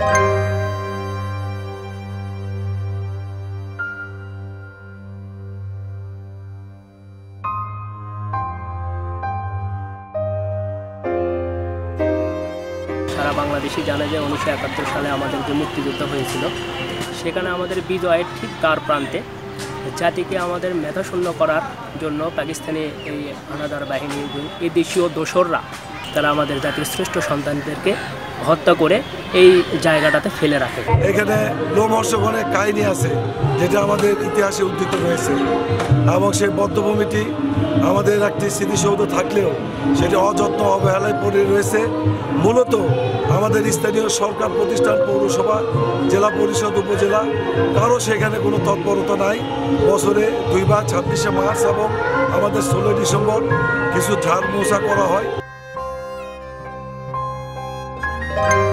সারা বাংলাদেশই জানে যে উনিশশো একাত্তর সালে আমাদের যে মুক্তিযুদ্ধ হয়েছিল, সেখানে আমাদের বিজয়ের ঠিক তার প্রান্তে জাতিকে আমাদের মেধাশূন্য করার জন্য পাকিস্তানি এই হানাদার বাহিনী এদেশীয় দেশীয় দোসররা তারা আমাদের জাতির শ্রেষ্ঠ সন্তানদেরকে হত্যা করে এই জায়গাটাতে ফেলে রাখে। এখানে লোমহর্ষক অনেক কাহিনী আছে, যেটা আমাদের ইতিহাসে উদ্ধৃত রয়েছে এবং সেই বদ্ধভূমিটি আমাদের একটি স্মৃতিসৌধ থাকলেও সেটি অযত্ন অবহেলায় পড়ে রয়েছে। মূলত আমাদের স্থানীয় সরকার প্রতিষ্ঠান পৌরসভা, জেলা পরিষদ উপজেলা, কারও সেখানে কোনো তৎপরতা নাই। বছরে দুই দুইবার ছাব্বিশে মার্চ এবং আমাদের ষোলোই ডিসেম্বর কিছু ঝাড় মোছা করা হয়। Bye.